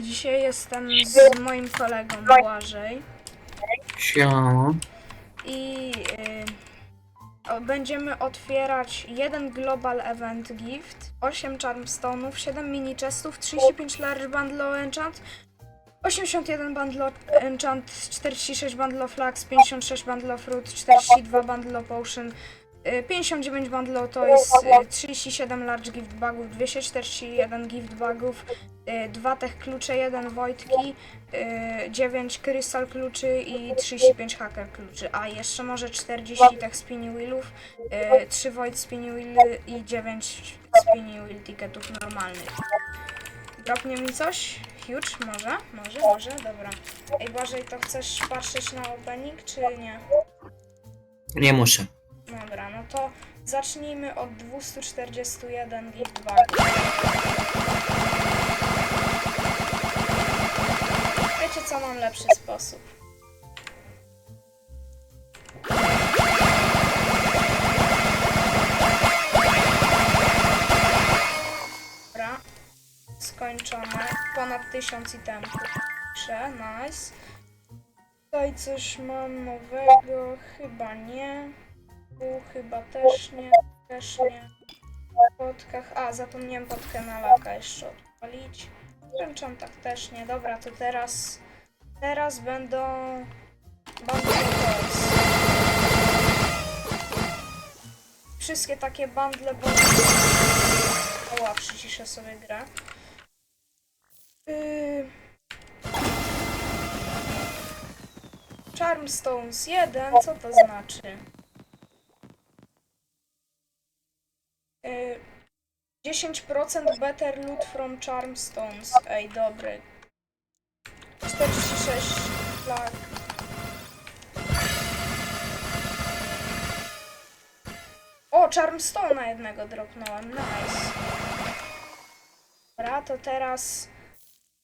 Dzisiaj jestem z moim kolegą Błażej Siema. i y, o, będziemy otwierać jeden Global Event Gift, 8 Charmstone'ów, 7 mini chestów, 35 Large Bundle Enchant, 81 Bundle of Enchant, 46 Bundle of Flax, 56 Bundle of Fruit, 42 Bundle of Potion, y, 59 Bundle of Toys, y, 37 Large Gift Bagów, 241 Gift Bagów, 2 Tech Klucze, 1 Void Key, y, 9 Crystal Kluczy i 35 Hacker Kluczy, a jeszcze może 40 Tech Spinny Wheelów, y, 3 Void Spinny Wheely i 9 Spinny Wheel Ticketów normalnych. Dropnie mi coś? Huge? Może? Może? Może? Dobra. Ej Błażej, to chcesz patrzeć na opening, czy nie? Nie muszę. Dobra, no to zacznijmy od 241 gift bagów. Wiecie co, mam lepszy sposób. Skończone. Ponad 1000 itemów. Piszę, nice. Tutaj coś mam nowego, chyba nie. Tu chyba też nie, też nie. Podkach, a zapomniałem podkę na laka jeszcze odpalić. W enchantach też nie. Dobra, to teraz, teraz będą bundle toys. Wszystkie takie bundle, bo... Oła, przyciszę sobie grę. Yy... Charmstones 1, co to znaczy? Y, 10% better loot from Charmstones. Ej, dobry. 46 flag. O, Charmstone'a jednego dropnąłem. Nice. Dobra, to teraz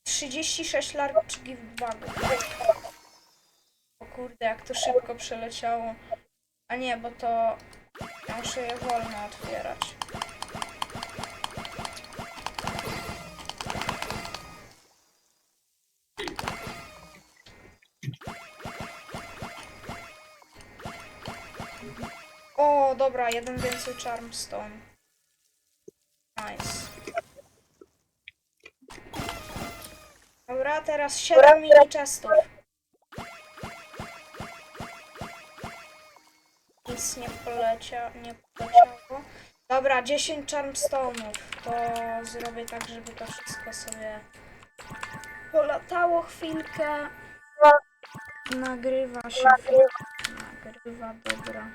36 large gift bugów. Kurde, jak to szybko przeleciało. A nie, bo to muszę je wolno otwierać. O, dobra, jeden więcej Charmstone. Nice. Dobra, teraz 7 mini chestów. Nic nie polecia, nie poleciało. Dobra, 10 Charmstone'ów. To zrobię tak, żeby to wszystko sobie polatało chwilkę. Nagrywa się. Nagrywa, dobra.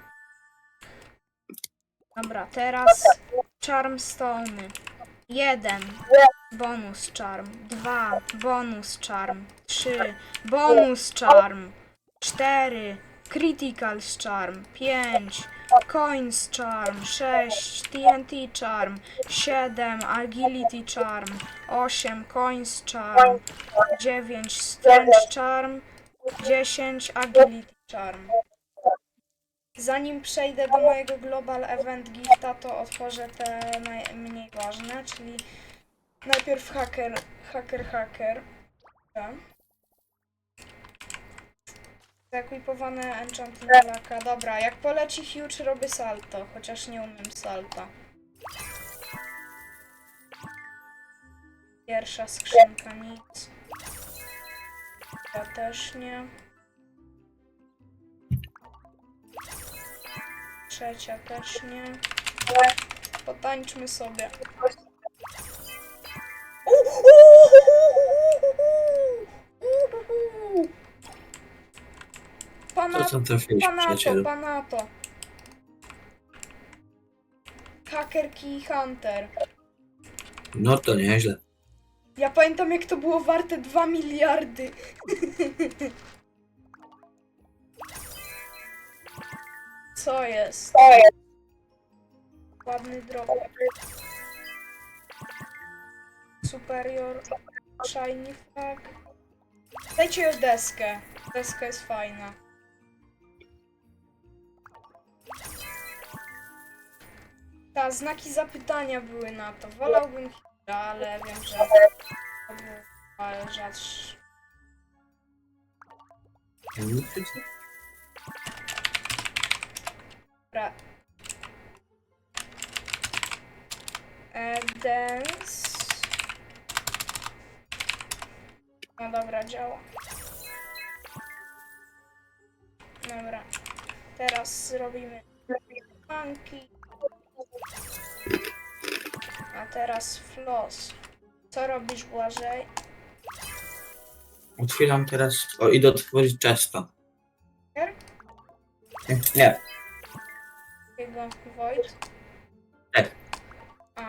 Dobra, teraz Charmstone'y. Jeden. Bonus charm. Dwa. Bonus charm. Trzy. Bonus charm. Cztery. Critical charm. Pięć. Coins charm. Sześć. TNT charm. Siedem. Agility charm. Osiem. Coins charm. Dziewięć. Strength charm. Dziesięć. Agility charm. Zanim przejdę do mojego Global Event Gifta, to otworzę te najmniej ważne, czyli najpierw hacker, hacker, hacker. Dobra. Zaequipowane enchanting laka. Dobra, jak poleci huge robię salto, chociaż nie umiem salta. Pierwsza skrzynka nic. Ta też nie. Trzecia też nie. Potańczmy sobie. Pana, To co trafiłeś, przyjacielu? panato. Hacker Key Hunter. No to nieźle. Ja pamiętam jak to było warte 2 miliardy. Co jest? Ładny drop. Superior. Shiny flag. Dajcie deskę. Deska jest fajna. Ta, znaki zapytania były na to. Wolałbym Hira, ale wiem, że to było rzadsze. Dobra. E, dance. No dobra, działa. Dobra. Teraz zrobimy monkey. Teraz floss. Co robisz Błażej? Otwieram teraz. O, idę otworzyć często. Here? Nie, nie. Jego Void? Tak. A,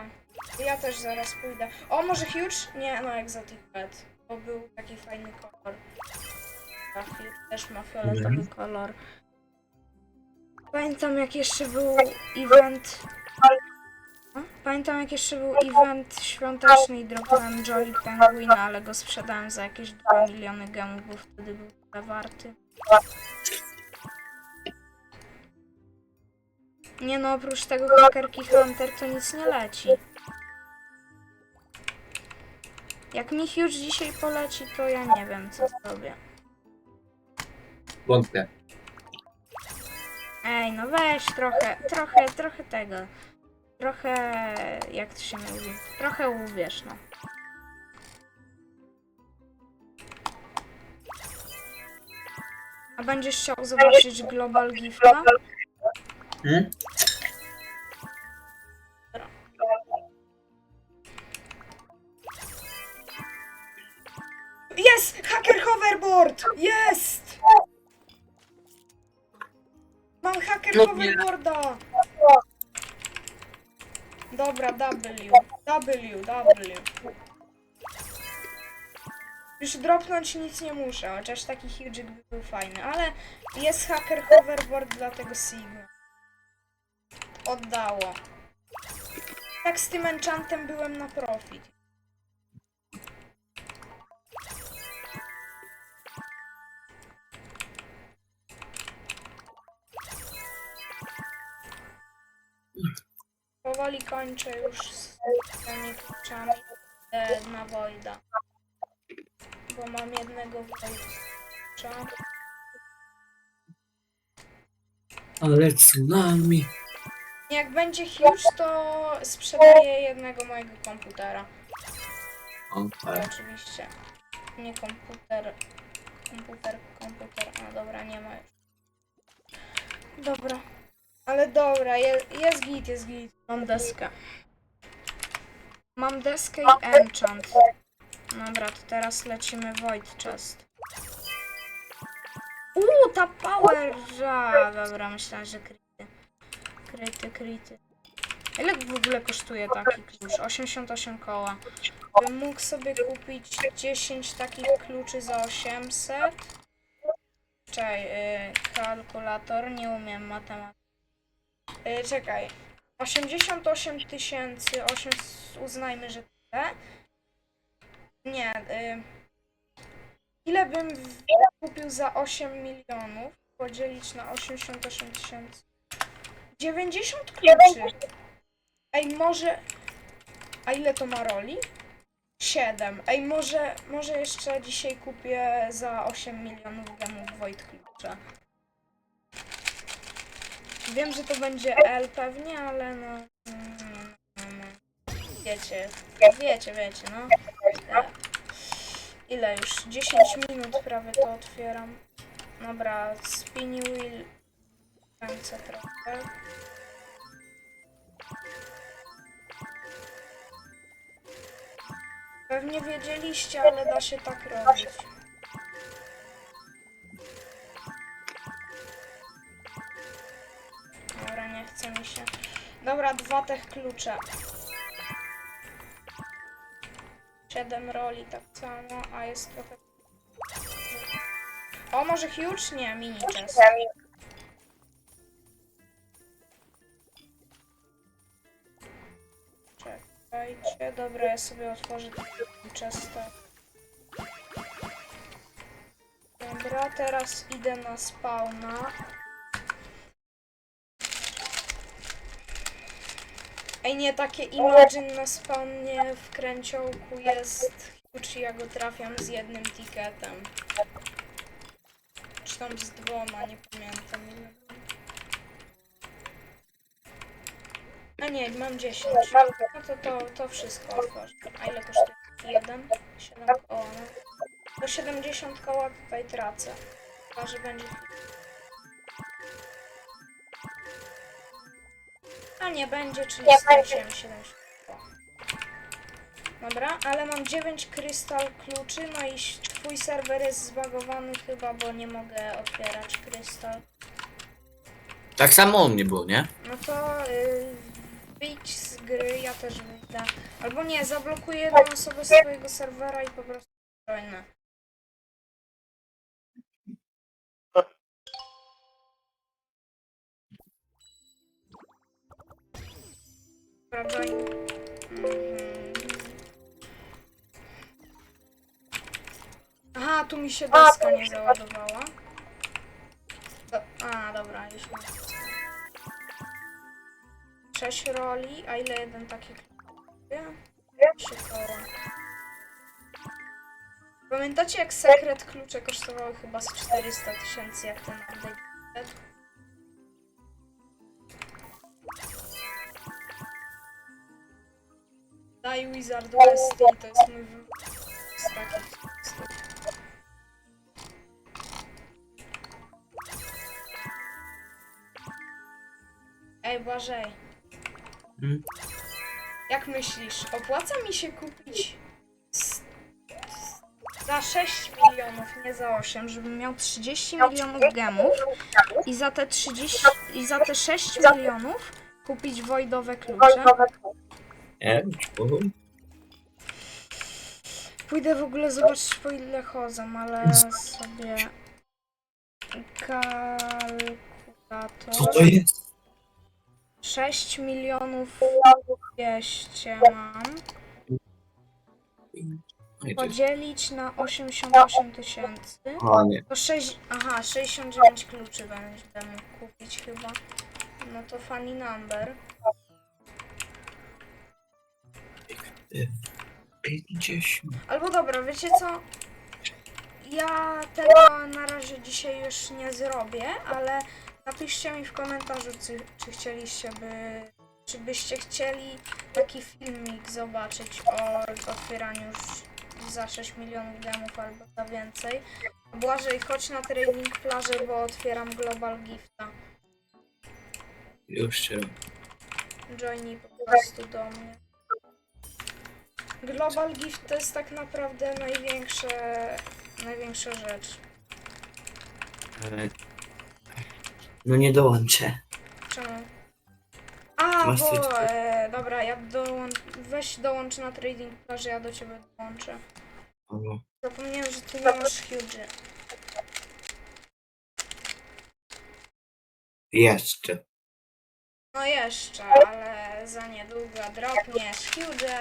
ja też zaraz pójdę. O, może Huge? Nie, no Exotic Pet. Bo był taki fajny kolor. A Huge też ma fioletowy Mhm. kolor. Pamiętam jak jeszcze był event... Pamiętam jak jeszcze był event świąteczny i dropnąłem Jolly Penguina, ale go sprzedałem za jakieś 2 miliony gemów, bo wtedy był tyle warty. Nie no, oprócz tego Hackerki Hunter to nic nie leci. Jak mi Huge dzisiaj poleci, to ja nie wiem co zrobię. Wątpię. Ej, no weź trochę, trochę, trochę tego. Trochę, jak to się mówi, trochę uwierz, no. A będziesz chciał zobaczyć Global Gifta? Hmm? Jest! Hacker hoverboard! Jest! Mam hacker hoverboarda! Dobra, W. W, W. Już dropnąć nic nie muszę, chociaż taki huge by był fajny, ale jest hacker hoverboard dla tego Sigma. Oddało. Tak z tym enchantem byłem na profit. Powoli kończę już z tymi kluczami e, na Wojda. Bo mam jednego Wojda. Ale tsunami. Jak będzie huge, to sprzedaję jednego mojego komputera. Oczywiście. Nie komputer. Komputer, komputer. No dobra, nie ma już. Dobra. Ale dobra, je, jest git, jest git. Mam deskę. Mam deskę i enchant. Dobra, to teraz lecimy Void Chest. Uuu, ta powerża! Dobra, myślałem, że kryty. Kryty, kryty. Ile w ogóle kosztuje taki klucz? 88 koła. Bym mógł sobie kupić 10 takich kluczy za 800. Czekaj, yy, kalkulator, nie umiem matematyki. Yy, czekaj. 88 tysięcy, 8, uznajmy, że tyle. Nie, yy, ile bym kupił za 8 milionów? Podzielić na 88 tysięcy. 90 kluczy. Ej, może... A ile to ma roli? 7. Ej, może, może jeszcze dzisiaj kupię za 8 milionów gemów Wojt Klucza. Wiem, że to będzie L pewnie, ale no... mm, no. Wiecie, wiecie, wiecie, no. E, Ile już? 10 minut prawie to otwieram. Dobra, spinny wheel. Kręcę trochę. Pewnie wiedzieliście, ale da się tak robić. Nie chce mi się. Dobra, dwa tych klucze. Siedem roli tak samo, a jest trochę... O, może huge? Nie, mini chest. Czekajcie, dobra, ja sobie otworzę ten chesta. Dobra, teraz idę na spawna. Ej, nie, takie Imagine na spawnie w kręciołku jest huge, ja go trafiam z jednym ticketem. Czy tam z dwoma, nie pamiętam ile. A nie, mam 10. No to to, to wszystko otworzę. A ile kosztuje? Jeden? 7 koła. No. Do 70 koła tutaj tracę. Chyba, że będzie... A nie będzie, czyli Nie straciłem 70 koła. Dobra, ale mam 9 krystal kluczy, no i twój serwer jest zbagowany chyba, bo nie mogę otwierać krystal. Tak samo u mnie było, nie? No to y, wyjdź z gry, ja też wyjdę. Albo nie, zablokuję jedną osobę z swojego serwera i po prostu joinę. Join. Mhm. Aha, tu mi się deska nie załadowała. Do, a, dobra, już mam. Sześć roli, a ile jeden taki? Trzy koła. Pamiętacie jak sekret klucze kosztowały chyba z 400 tysięcy jak ten update? Wizard West i to jest mój tekstów. Ej, Błażej. Mm. Jak myślisz, opłaca mi się kupić s- za 6 milionów, nie za 8, żebym miał 30 milionów gemów i za te 30 i za te 6 milionów kupić wojdowe klucze? Nie, spokój. Pójdę w ogóle zobaczyć po ile chodzą, ale sobie kalkulator Co to jest? 6 milionów 200 mam. Podzielić na 88 tysięcy. Nie. To 6. Aha, 69 kluczy będę mógł kupić chyba. No to funny number. 50. Albo dobra, wiecie co? Ja tego na razie dzisiaj już nie zrobię, ale napiszcie mi w komentarzu, czy, czy chcieliście by. Czy byście chcieli taki filmik zobaczyć o otwieraniu już za 6 milionów gemów albo za więcej. Błażej, chodź na trading plażę, bo otwieram Global Gifta. Już cię. Johnny po prostu do mnie. Global Gift to jest tak naprawdę największe, największa rzecz. No nie dołączę. Czemu? A, Masz bo, e, dobra, ja weź dołącz na trading plaży, ja do ciebie dołączę. O, Zapomniałem, że ty nie masz huge. Jeszcze. No jeszcze, ale za niedługo dropniesz huge.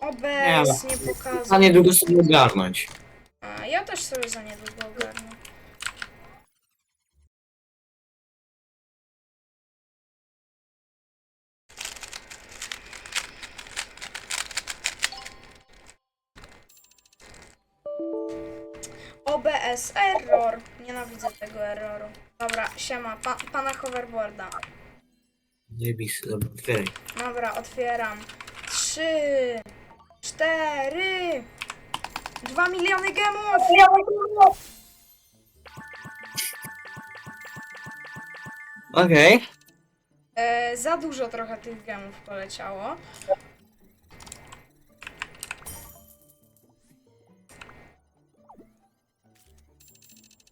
Obez, nie Za pokazuj. niedługo sobie ogarnąć. A, ja też sobie za niedługo ogarnę. OBS error. Nienawidzę tego erroru. Dobra, siema, pa, pana hoverboarda. Zajebisty, dobra, otwieraj. Dobra, otwieram. Trzy, cztery, dwa miliony gemów! Okej. E, za dużo trochę tych gemów poleciało.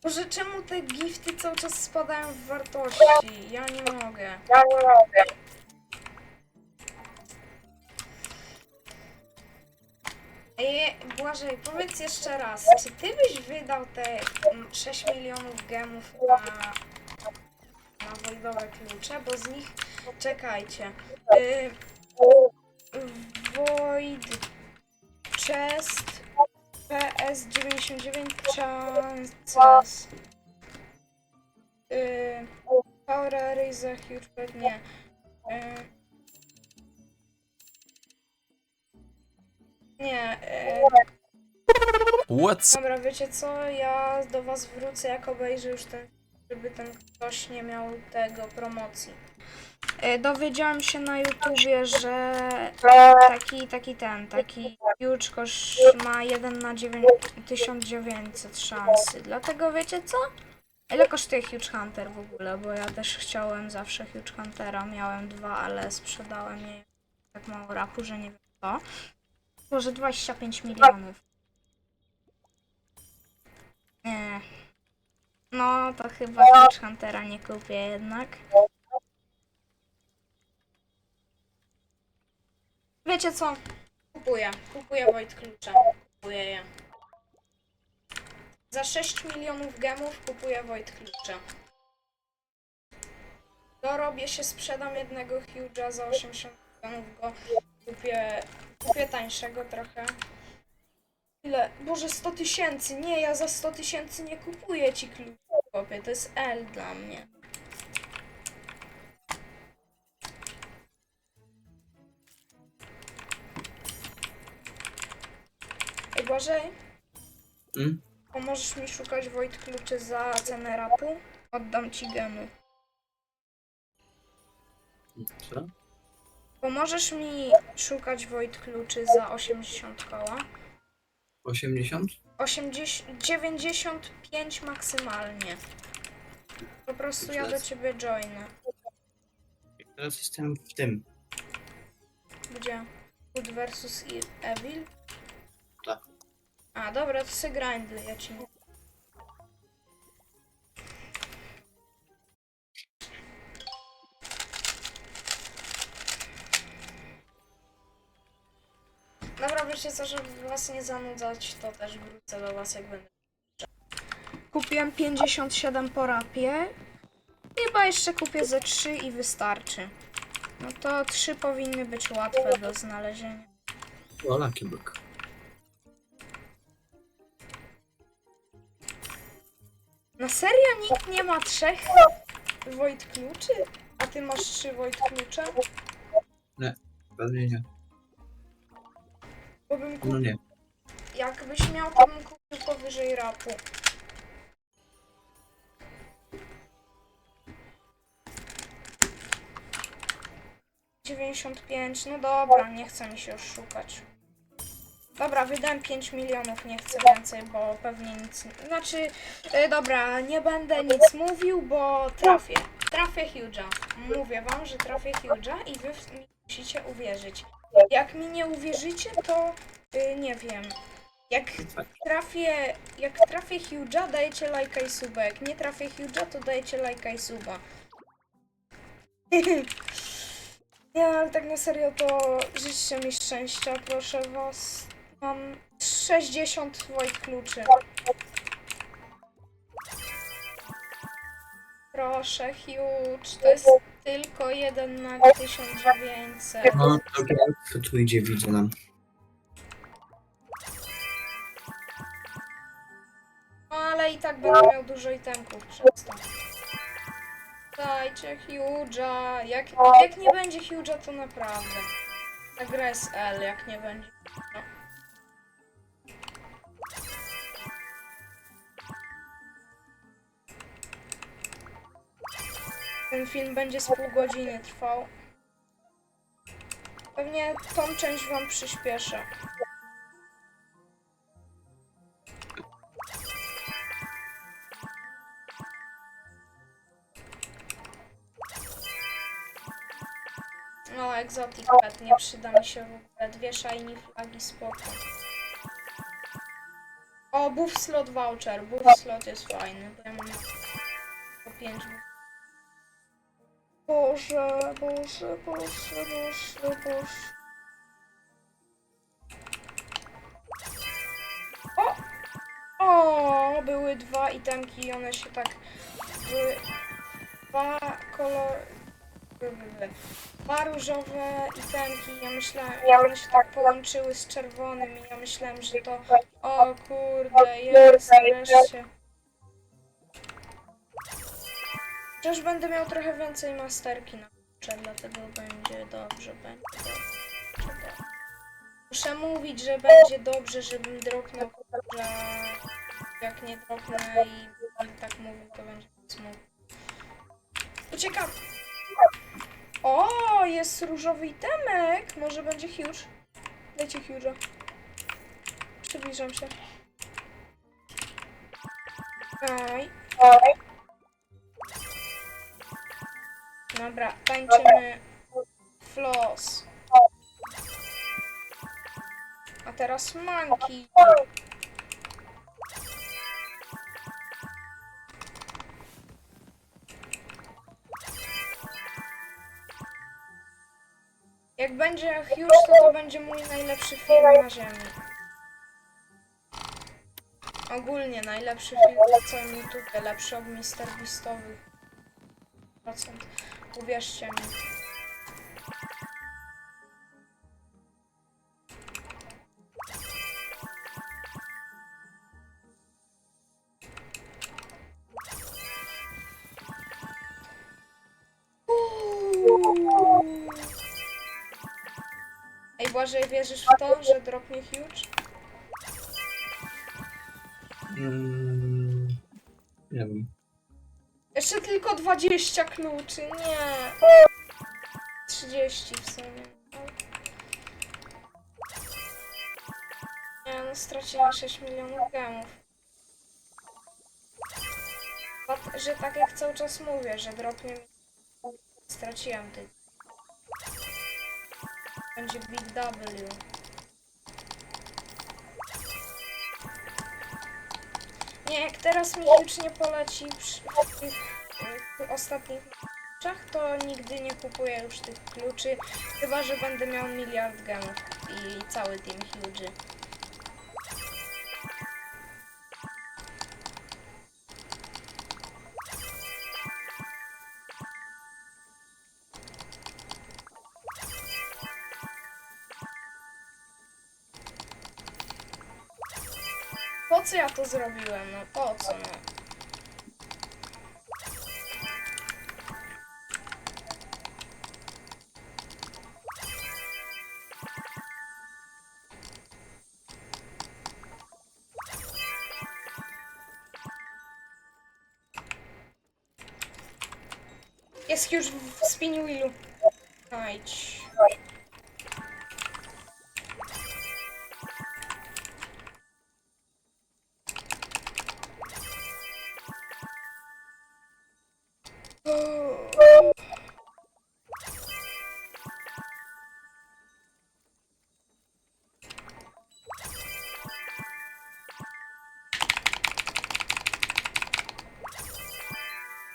Boże, czemu te gifty cały czas spadają w wartości? Ja nie mogę. Ej, Błażej, powiedz jeszcze raz, czy ty byś wydał te mm, 6 milionów gemów na, na wojdowe klucze? Bo z nich, czekajcie, y, Void Chest PS99 Chances. Yy, Aura Razer Huge Bad, nie. Yy, nie, yy, What's dobra, wiecie co? Ja do was wrócę, jak obejrzę już ten, żeby ten ktoś nie miał tego promocji. E, dowiedziałam się na YouTubie, że taki, taki ten, taki huge kosz ma 1 na 9, 1900 szansy. Dlatego wiecie co? Ile kosztuje Huge Hunter w ogóle? Bo ja też chciałem zawsze Huge Huntera. Miałem dwa, ale sprzedałem je tak mało rapu, że nie wiem co. Może 25 milionów. Nie. No, to chyba Huge Huntera nie kupię jednak. Wiecie co? Kupuję. Kupuję Void Klucze. Kupuję je. Za 6 milionów gemów kupuję Void Klucze. Dorobię się, sprzedam jednego Huge'a za 80 milionów go. Kupię, kupię tańszego trochę. Ile? Boże, 100 tysięcy! Nie, ja za 100 tysięcy nie kupuję ci kluczy, chłopie. To jest L dla mnie. Błażej, Mm? pomożesz mi szukać Wojt kluczy za cenę rapu? Oddam ci gemy. Co? Pomożesz mi szukać Wojt kluczy za 80 koła? 80? 80, 95 maksymalnie. Po prostu ja do ciebie joinę. Teraz jestem w tym. Gdzie? Good versus I- Evil? Tak. A, dobra, to sy grindly, ja ci. Dobra, wiecie co, żeby was nie zanudzać, to też wrócę do was jak będę. Kupiłem 57 po rapie. Chyba jeszcze kupię ze 3 i wystarczy. No to 3 powinny być łatwe do znalezienia. O, Lucky Na serio nikt nie ma trzech Wojt kluczy? A ty masz trzy Wojt klucze? Pewnie nie. Bo bym No kupił, nie. jakbyś miał, to bym kupił powyżej rapu. Dziewięćdziesiąt pięć, no dobra, nie chce mi się już szukać. Dobra, wydałem 5 milionów, nie chcę więcej, bo pewnie nic. Znaczy, e, dobra, nie będę nic mówił, bo trafię. Trafię Huge'a. Mówię wam, że trafię Huge'a i wy musicie uwierzyć. Jak mi nie uwierzycie, to y, nie wiem. Jak trafię, jak trafię Huge'a, dajecie lajka i suba. Jak nie trafię Huge'a, to dajecie lajka i suba. Nie, ale tak na serio, to życzcie mi szczęścia, proszę was. Mam 60 Wojt kluczy. Proszę, huge. To jest tylko jeden na 1900. No, dobra, co tu idzie, widzę nam. No ale i tak będę miał dużo itemków przez to. Dajcie huge'a. Jak, jak nie będzie huge'a, to naprawdę. Jest L, jak nie będzie. No. Ten film będzie z pół godziny trwał. Pewnie tą część wam przyspieszę. No, exotic pet nie przyda mi się w ogóle. Dwie shiny flagi spoko. O, buff slot voucher. Buff slot jest fajny, ja mam po 5 Boże, Boże, Boże, Boże, Boże. O! O, były dwa itemki i one się tak... Były dwa kolor... Dwa różowe itemki. Ja myślałem, one się tak połączyły z czerwonym i ja myślałem, że to... O kurde, jest nareszcie. Przecież będę miał trochę więcej masterki na kurczę, dlatego będzie dobrze, będzie dobrze. Muszę mówić, że będzie dobrze, żebym dropnął, że jak nie dropnę i będę tak mówił, to będzie smutno. Uciekam! O, jest różowy itemek! Może będzie huge? Dajcie huge'a. Przybliżam się. Aj. Dobra, tańczymy floss. A teraz monkey. Jak będzie huge, to to będzie mój najlepszy film na ziemi. Ogólnie najlepszy film na całym YouTube, lepszy od Mr. Procent. Uwierzcie mi. Ej, Błażej, wierzysz w to, że dropnie huge? Mm, nie wiem. Jeszcze tylko 20 kluczy, nie. 30 w sumie. Nie, no straciłem 6 milionów gemów. Że tak jak cały czas mówię, że dropnie mi... Straciłem ty. Będzie Big W. Nie, jak teraz mi już nie poleci przy tych y, ostatnich meczach, to nigdy nie kupuję już tych kluczy, chyba że będę miał miliard gemów i cały team huge. Po co ja to zrobiłem? No po co? No? Już w spin wheelu. Ajdź.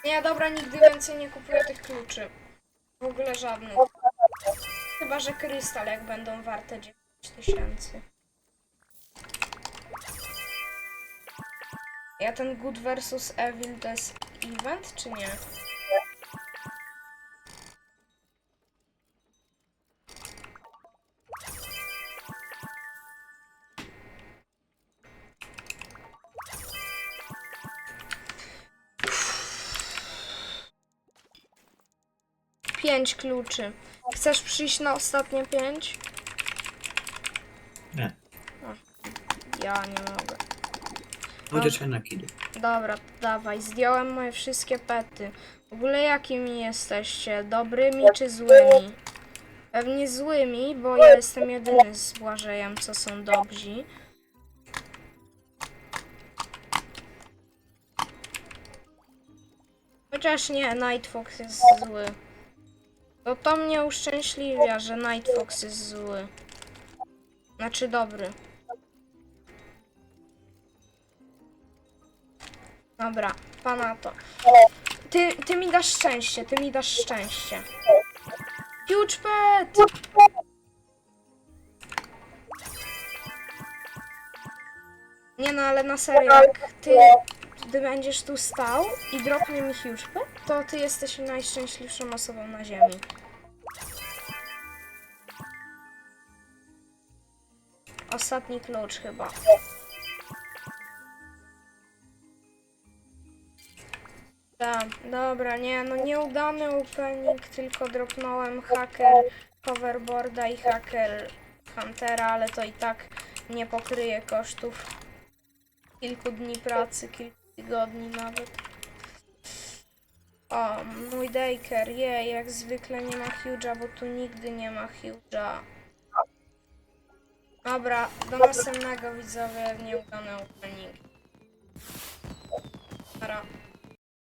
Nie, dobra, nigdy więcej nie kupuję tych kluczy. W ogóle żadnych. Chyba, że krystal, jak będą warte 9 tysięcy. Ja ten Good versus Evil to jest event, czy nie? Pięć kluczy. Chcesz przyjść na ostatnie pięć? Nie. Ja nie mogę. Chociaż na kidy. Dobra, dawaj. Zdjąłem moje wszystkie pety. W ogóle jakimi jesteście? Dobrymi czy złymi? Pewnie złymi, bo ja jestem jedyny z Błażejem, co są dobrzy. Chociaż nie, Night Fox jest zły. To to mnie uszczęśliwia, że Night Fox jest zły. Znaczy dobry. Dobra, pana to. Ty, ty mi dasz szczęście, ty mi dasz szczęście. Huge pet! Nie no, ale na serio, jak ty, ty będziesz tu stał i dropnie mi huge pet, to ty jesteś najszczęśliwszą osobą na ziemi. Ostatni klucz chyba. Tak, dobra, nie, no nieudany opening, tylko dropnąłem hacker hoverboarda i hacker Huntera, ale to i tak nie pokryje kosztów kilku dni pracy, kilku tygodni nawet. O, mój Daker, jej, jak zwykle nie ma Huge'a, bo tu nigdy nie ma Huge'a. Dobra, do następnego widzowie, nieudane opening. Nara.